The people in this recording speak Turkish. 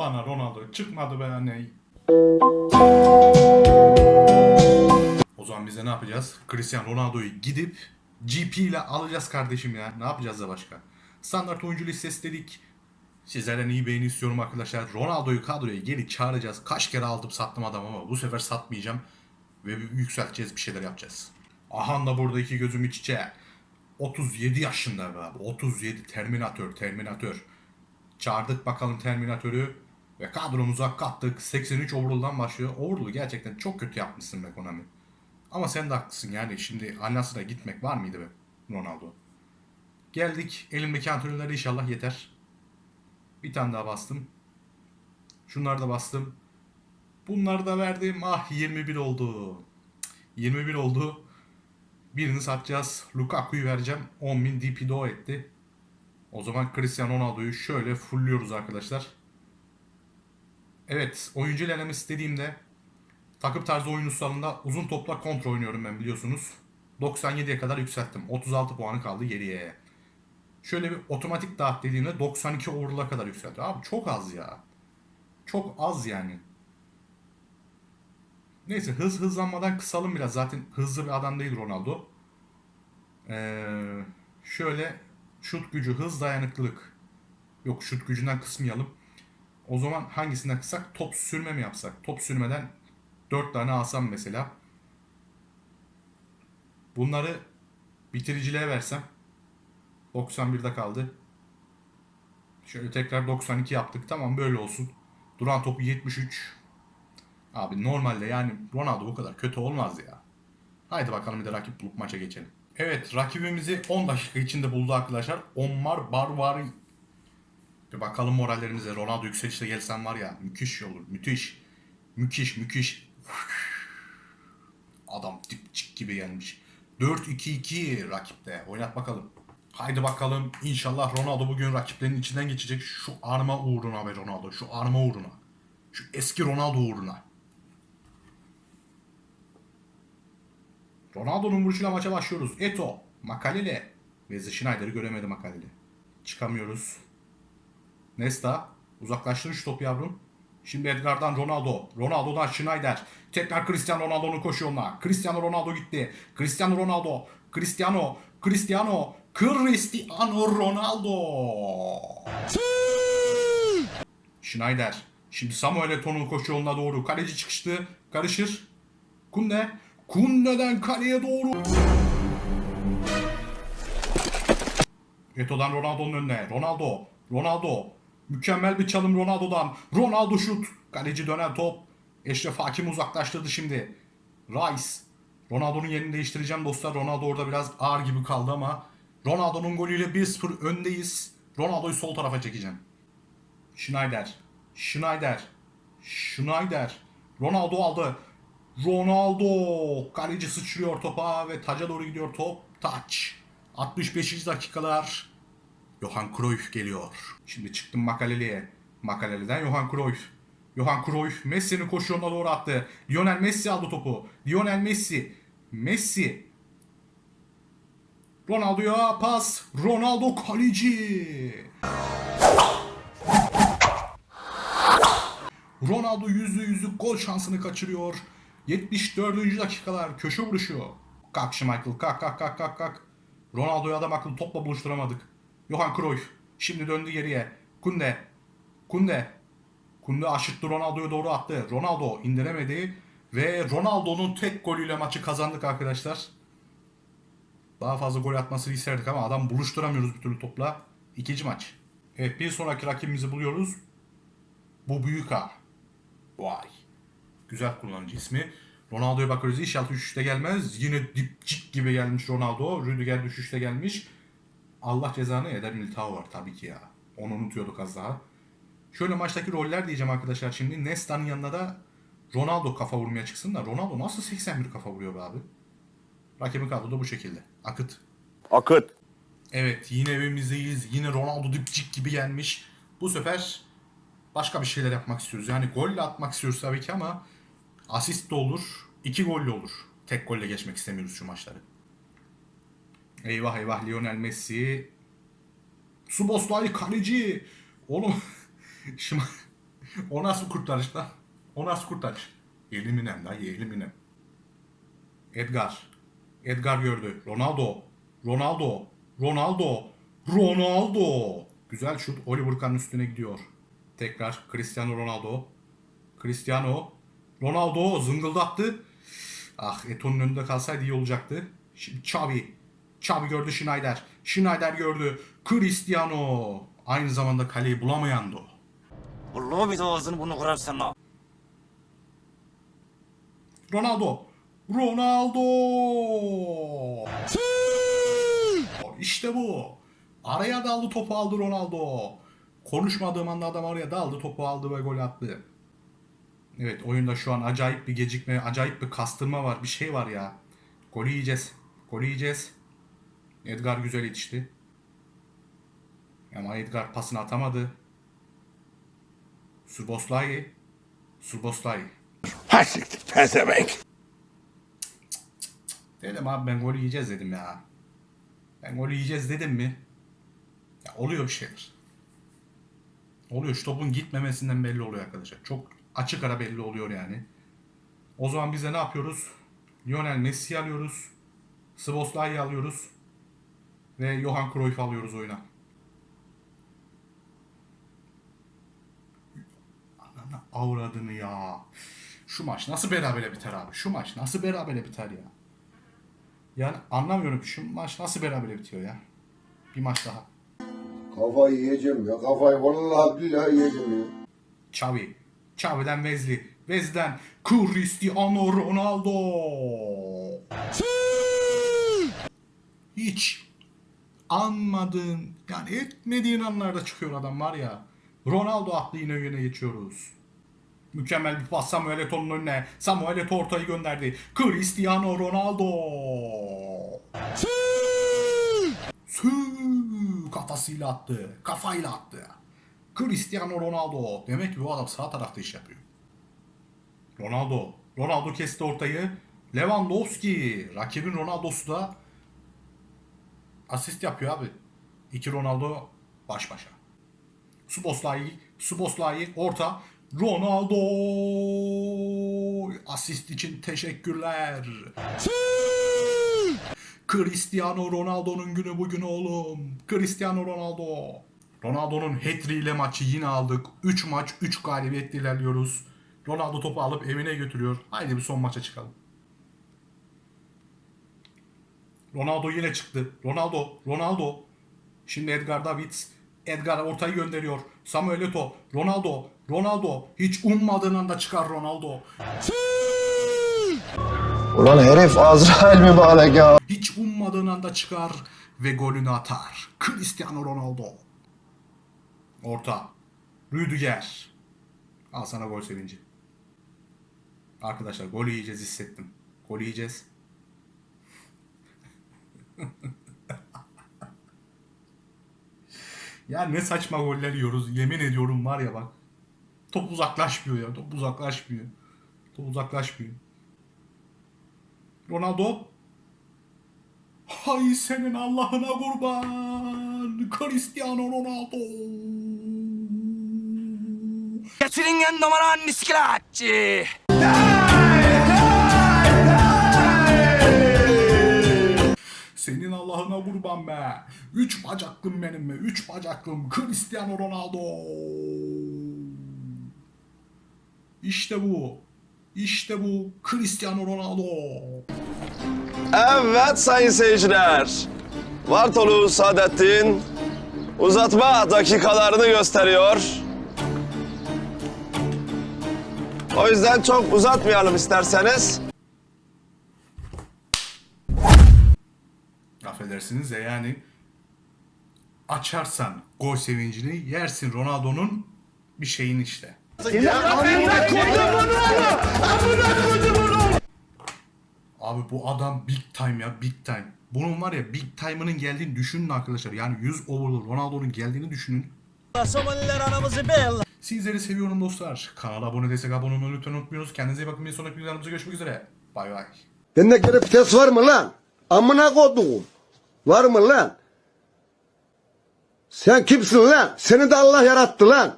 Bana Ronaldo çıkmadı be anne. O zaman biz de ne yapacağız? Cristiano Ronaldo'yu gidip GP ile alacağız kardeşim ya. Ne yapacağız da başka? Standart oyuncu listesi dedik. Sizlerden iyi beğeni istiyorum arkadaşlar. Ronaldo'yu kadroya geri çağıracağız. Kaç kere aldım sattım adam ama bu sefer satmayacağım. Ve yükselteceğiz bir şeyler yapacağız. Ahan da burada iki gözüm iç içe. 37 yaşında be abi. 37 Terminator, Terminator. Çağırdık bakalım Terminatör'ü. Ve kadromuza kattık. 83 overall'dan başlıyor. Overall'u gerçekten çok kötü yapmışsın be Konami. Ama sen de haklısın yani. Şimdi Al-Nassr'a gitmek var mıydı be Ronaldo? Geldik. Elimdeki antrenörler inşallah yeter. Bir tane daha bastım. Şunları da bastım. Bunları da verdim. Ah 21 oldu. 21 oldu. Birini satacağız. Lukaku'yu vereceğim. 10.000 DP o etti. O zaman Cristiano Ronaldo'yu şöyle fullüyoruz arkadaşlar. Evet, oyuncu ilerleme istediğimde takım tarzı oyun ustalığında uzun topla kontra oynuyorum ben biliyorsunuz. 97'ye kadar yükselttim. 36 puanı kaldı geriye. Şöyle bir otomatik dağıt dediğimde 92 overall'a kadar yükseltti. Abi çok az ya. Çok az yani. Neyse hız hızlanmadan kısalım biraz. Zaten hızlı bir adam değil Ronaldo. Ee, şöyle şut gücü, hız dayanıklılık. Yok şut gücünden kısmayalım. O zaman hangisinden kısak? Top sürme mi yapsak? Top sürmeden 4 tane alsam mesela. Bunları bitiriciliğe versem. 91'de kaldı. Şöyle tekrar 92 yaptık. Tamam böyle olsun. Duran topu 73. Abi normalde yani Ronaldo bu kadar kötü olmaz ya. Haydi bakalım bir de rakip bulup maça geçelim. Evet rakibimizi 10 dakika içinde buldu arkadaşlar. Omar Barvari. Bir bakalım morallerimize. Ronaldo yükselişte gelsen var ya müthiş olur. Müthiş. Müthiş müthiş. Adam dipçik gibi gelmiş. 4-2-2 rakipte. Oynat bakalım. Haydi bakalım. İnşallah Ronaldo bugün rakiplerin içinden geçecek. Şu arma uğruna be Ronaldo. Şu arma uğruna. Şu eski Ronaldo uğruna. Ronaldo'nun vuruşuyla maça başlıyoruz. Eto, Makalele ve Schneider'i göremedi Makalele. Çıkamıyoruz. Nesta, uzaklaştır şu topu yavrum. Şimdi Edgar'dan Ronaldo. Ronaldo'dan Schneider. Tekrar Cristiano Ronaldo'nun koşuyorlar. Cristiano Ronaldo gitti. Cristiano Ronaldo. Cristiano. Cristiano. Cristiano Ronaldo. Schneider. Şimdi Samuel Eto'nun koşu yoluna doğru. Kaleci çıkıştı. Karışır. Kunde. Kunde'den kaleye doğru. Eto'dan Ronaldo'nun önüne. Ronaldo. Ronaldo. Mükemmel bir çalım Ronaldo'dan. Ronaldo şut. Kaleci dönen top. Eşref Hakim uzaklaştırdı şimdi. Rice. Ronaldo'nun yerini değiştireceğim dostlar. Ronaldo orada biraz ağır gibi kaldı ama Ronaldo'nun golüyle 1-0 öndeyiz. Ronaldo'yu sol tarafa çekeceğim. Schneider. Schneider. Schneider. Ronaldo aldı. Ronaldo. Kaleci sıçrıyor topa ve taca doğru gidiyor top. Touch. 65. dakikalar. Johan Cruyff geliyor. Şimdi çıktım Makaleli'ye. Makaleli'den Johan Cruyff. Johan Cruyff Messi'nin koşu yoluna doğru attı. Lionel Messi aldı topu. Lionel Messi. Messi. Ronaldo'ya pas. Ronaldo kaleci. Ronaldo yüzde yüzlük gol şansını kaçırıyor. 74. dakikalar köşe vuruşu. Kalk Schmeichel kalk kalk kalk kalk kalk. Ronaldo'yu adam akıllı topla buluşturamadık. Johan Cruyff şimdi döndü geriye. Kunde. Kunde. Kunde aşırttı Ronaldo'ya doğru attı. Ronaldo indiremedi. Ve Ronaldo'nun tek golüyle maçı kazandık arkadaşlar. Daha fazla gol atmasını isterdik ama adam buluşturamıyoruz bir türlü topla. İkinci maç. Evet bir sonraki rakibimizi buluyoruz. Bu büyük ha. Vay. Güzel kullanıcı ismi. Ronaldo'ya bakıyoruz. İnşallah düşüşte gelmez. Yine dipçik gibi gelmiş Ronaldo. Rüdiger düşüşte gelmiş. Allah cezanı eder Militao var tabii ki ya. Onu unutuyorduk az daha. Şöyle maçtaki roller diyeceğim arkadaşlar şimdi. Nesta'nın yanına da Ronaldo kafa vurmaya çıksın da Ronaldo nasıl 81 kafa vuruyor be abi? Rakibin kadroda bu şekilde. Akıt. Akıt. Evet yine evimizdeyiz. Yine Ronaldo dipçik gibi gelmiş. Bu sefer başka bir şeyler yapmak istiyoruz. Yani golle atmak istiyoruz tabii ki ama asist de olur. iki golle olur. Tek golle geçmek istemiyoruz şu maçları. Eyvah eyvah Lionel Messi. Suboslay kaleci. Oğlum Şma- o nasıl kurtarış lan? O nasıl kurtarış? Eliminem lan eliminem. Edgar. Edgar gördü. Ronaldo. Ronaldo. Ronaldo. Ronaldo. Güzel şut. Oliver Kahn'ın üstüne gidiyor. Tekrar Cristiano Ronaldo. Cristiano. Ronaldo zıngıldattı. Ah Eto'nun önünde kalsaydı iyi olacaktı. Şimdi Xavi. Xavi gördü Schneider. Schneider gördü. Cristiano. Aynı zamanda kaleyi bulamayandı o. Vallahi bir ağzını bunu kırarsan ha. Ronaldo. Ronaldo. İşte bu. Araya daldı topu aldı Ronaldo. Konuşmadığım anda adam araya daldı topu aldı ve gol attı. Evet oyunda şu an acayip bir gecikme, acayip bir kastırma var. Bir şey var ya. Golü yiyeceğiz. Golü yiyeceğiz. Edgar güzel yetişti. Ama Edgar pasını atamadı. Suboslai. Suboslai. Hasik pezevenk. Dedim abi ben golü yiyeceğiz dedim ya. Ben golü yiyeceğiz dedim mi? Ya oluyor bir şeyler. Oluyor. Şu topun gitmemesinden belli oluyor arkadaşlar. Çok açık ara belli oluyor yani. O zaman biz de ne yapıyoruz? Lionel Messi'yi alıyoruz. Szoboszlai'yi alıyoruz. Ve Johan Cruyff'u alıyoruz oyuna. Ananı avradını ya. Şu maç nasıl berabere biter abi? Şu maç nasıl berabere biter ya? Yani anlamıyorum şu maç nasıl berabere bitiyor ya? Bir maç daha. Kafayı yiyeceğim ya. Kafayı vallahi billahi yiyeceğim ya. Xavi. Xavi'den Wesley. Wesley'den Cristiano Ronaldo. Hiç anmadığın yani etmediğin anlarda çıkıyor adam var ya. Ronaldo attı yine yöne geçiyoruz. Mükemmel bir pas Samuel Eto'nun önüne. Samuel Eto'o ortayı gönderdi. Cristiano Ronaldo. Sü kafasıyla attı. Kafayla attı. Cristiano Ronaldo. Demek ki bu adam sağ tarafta iş yapıyor. Ronaldo. Ronaldo kesti ortayı. Lewandowski. Rakibin Ronaldo'su da asist yapıyor abi. İki Ronaldo baş başa. Suboslai, Suboslai orta. Ronaldo asist için teşekkürler. Cristiano Ronaldo'nun günü bugün oğlum. Cristiano Ronaldo. Ronaldo'nun hat ile maçı yine aldık. 3 maç 3 galibiyet ilerliyoruz. Ronaldo topu alıp evine götürüyor. Haydi bir son maça çıkalım. Ronaldo yine çıktı. Ronaldo, Ronaldo. Şimdi Edgar Davids. Edgar ortayı gönderiyor. Samuel Eto'o. Ronaldo, Ronaldo. Hiç ummadığın anda çıkar Ronaldo. Ulan herif Azrail mübarek ya. Hiç ummadığın anda çıkar ve golünü atar. Cristiano Ronaldo. Orta. Rüdiger. Al sana gol sevinci. Arkadaşlar gol yiyeceğiz hissettim. Gol yiyeceğiz. Ya ne saçma goller yiyoruz. Yemin ediyorum var ya bak. Top uzaklaşmıyor ya. Top uzaklaşmıyor. Top uzaklaşmıyor. Ronaldo. Hay senin Allah'ına kurban. Cristiano Ronaldo. Getirin yan numaranı niskilatçı. Kurban be. Üç bacaklım benim be. Üç bacaklım. Cristiano Ronaldo. İşte bu. İşte bu. Cristiano Ronaldo. Evet sayın seyirciler. Vartolu Saadettin uzatma dakikalarını gösteriyor. O yüzden çok uzatmayalım isterseniz. Affedersiniz de yani açarsan gol sevincini yersin Ronaldo'nun bir şeyin işte. Abi bu adam big time ya big time. Bunun var ya big time'ının geldiğini düşünün arkadaşlar. Yani 100 over'lı Ronaldo'nun geldiğini düşünün. Sizleri seviyorum dostlar. Kanala abone destek abone olmayı lütfen unutmuyoruz. Kendinize iyi bakın. Bir sonraki videolarımızda görüşmek üzere. Bay bay. Bende gene vites var mı lan? Amına koduğum. Var mı lan? Sen kimsin lan? Seni de Allah yarattı lan.